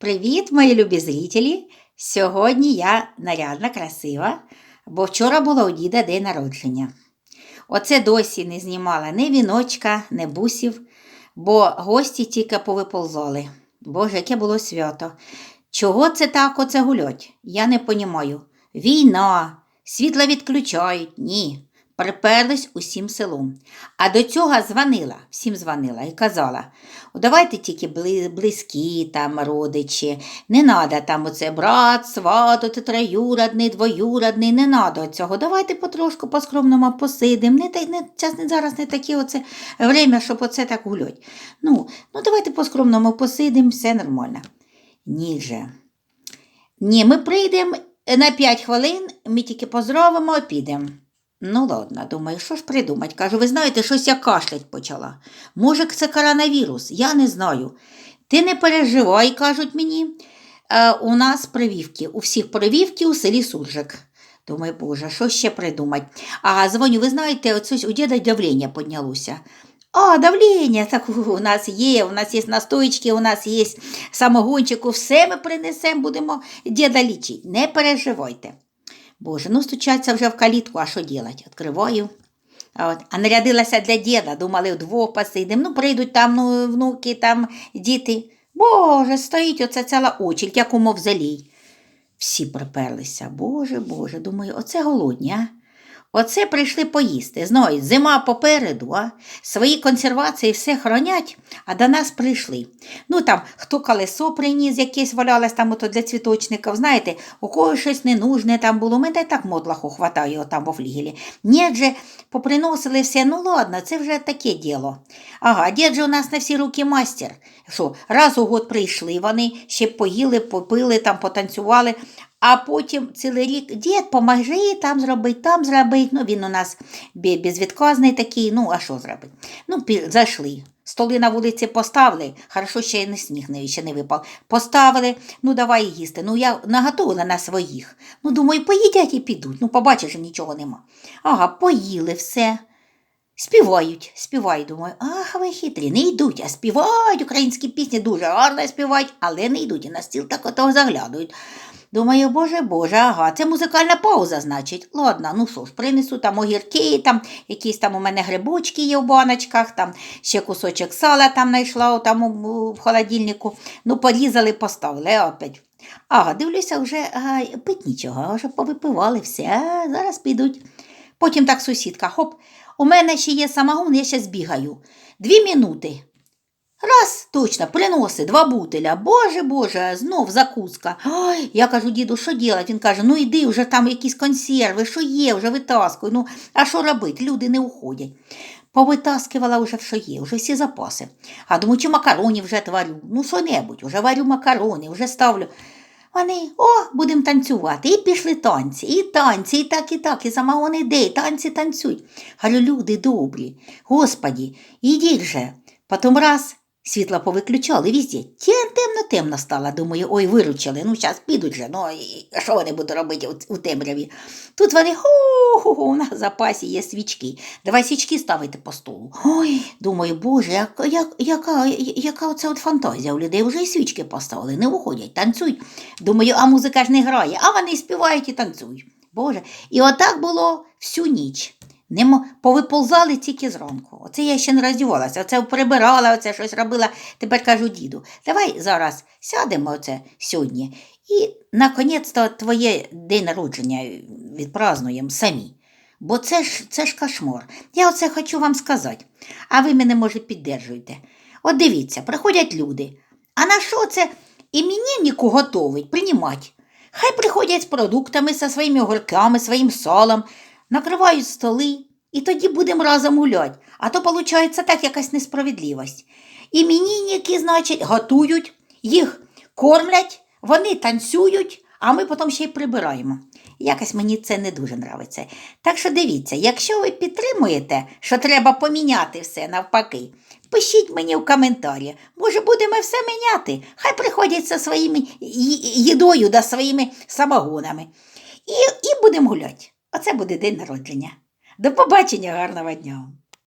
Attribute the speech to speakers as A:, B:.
A: Привіт, мої любі зрителі! Сьогодні я нарядна, красива, бо вчора було у діда день народження. Оце досі не знімала ні віночка, ні бусів, бо гості тільки повиползали. Боже, яке було свято. Чого це так оце гулять? Я не понімаю. Війна, світло відключають, ні. Приперлись усім селом. А до цього дзвонила, всім дзвонила і казала: давайте тільки близькі там родичі, не треба там оце брат, сват, оце троюродний, двоюродний, не треба цього. Давайте потрошку по-скромному посидимо. Не, не, час не зараз не таке оце время, щоб оце так гулять. Ну, ну давайте по-скромному посидимо, все нормально. Ні же. Ні, ми прийдемо на 5 хвилин, ми тільки поздравимо і підемо. Ну, ладно, думаю, що ж придумать? Кажу, ви знаєте, щось я кашлять почала. Може, це коронавірус, я не знаю. Ти не переживай, кажуть мені. Е, у нас прививки, у всіх прививки у селі Суржик. Думаю, боже, що ще придумать? А дзвоню, ви знаєте, оце у діда давлення піднялося. А, давлення, так у нас є, у нас є настоечки, у нас є самогончику, все ми принесемо, будемо діда лічити. Не переживайте. Боже, ну стучаться вже в калітку, а що ділать? Откриваю. А, от, а нарядилася для діда, думали, вдвох посидимо. Ну, прийдуть там ну, внуки, там діти. Боже, стоїть оце ціла очередь, як у мовзолій. Всі приперлися. Боже, Боже, думаю, оце голодні, а? Оце прийшли поїсти. Знають, зима попереду, а? свої консервації все хронять, а до нас прийшли. Ну там, хто колесо приніс, якесь валялось там ото для цвіточників, знаєте, у когось щось ненужне там було. Ми та й так мотлаху хватає там во флігелі. Ні, же поприносили все, ну ладно, це вже таке діло. Ага, дід же у нас на всі руки мастер. Що, раз у год прийшли вони, ще поїли, попили, там потанцювали, а потім цілий рік дід, поможи там зробити, там зробити. Ну, він у нас безвідказний такий, ну, а що зробити? Ну, зайшли. Столи на вулиці поставили, хорошо, ще й не сніг не- ще не випав. Поставили, ну давай їсти. Ну, я наготовила на своїх. Ну, думаю, поїдять і підуть. Ну, побачиш, нічого нема. Ага, поїли все. Співають, співають, думаю, ах, ви хитрі, не йдуть, а співають українські пісні, дуже гарно співають, але не йдуть і на стіл так ото заглядують. Думаю, боже, боже, ага, це музикальна пауза, значить. Ладно, ну що ж, принесу там огірки, там якісь там у мене грибочки є в баночках, там ще кусочок сала там знайшла там у- в холодильнику. Ну, порізали, поставили, а опять. Ага, дивлюся, вже ага, пить нічого, вже повипивали все, а зараз підуть. Потім так сусідка, хоп, у мене ще є самогон, я ще збігаю. Дві минути. Раз, точно, приноси два бутиля. Боже, Боже, знов закуска. Ой, я кажу, діду, що делать? Він каже, ну йди, вже там якісь консерви, що є, вже витаскуй. Ну, а що робити? Люди не уходять. Повитаскивала вже що є, вже всі запаси. А думаю, чи макароні вже варю. Ну, що-небудь, вже варю макарони, вже ставлю. Вони, о, будемо танцювати. І пішли танці, і танці, і так, і так, і самогон іде, і танці танцюють. Говорю, люди добрі, господі, ідіть же. Потім раз світла повиключали везде. Темно-темно стало. Думаю, ой, виручили. Ну, зараз підуть же. Ну, і що вони будуть робити у, у темряві? Тут вони, ху-ху, у нас в запасі є свічки. Давай свічки ставити по столу. Ой, думаю, боже, як, як, яка, яка оця от фантазія у людей вже і свічки поставили, не виходять, танцюють. Думаю, а музика ж не грає, а вони співають і танцюють. Боже. І отак було всю ніч. Немо повиползали тільки зранку. Оце я ще не роздівалася, оце прибирала, оце щось робила. Тепер кажу діду, давай зараз сядемо оце сьогодні і наконець-то твоє день народження відпразнуємо самі. Бо це ж, це ж кошмар. Я оце хочу вам сказати, а ви мене, може, піддержуєте. От дивіться, приходять люди. А на що це імениннику готовить, приймати? Хай приходять з продуктами, зі своїми огірками, своїм салом, накривають столи, і тоді будемо разом гуляти. А то виходить так якась несправедливість. Іменинники, значить, готують, їх кормлять, вони танцюють, а ми потім ще й прибираємо. Якось мені це не дуже нравиться. Так що дивіться, якщо ви підтримуєте, що треба поміняти все навпаки, пишіть мені в коментарі. Може, будемо все міняти. Хай приходять зі своїми їдою да своїми самогонами. І, і будемо гуляти. Оце буде день народження. До побачення, гарного дня!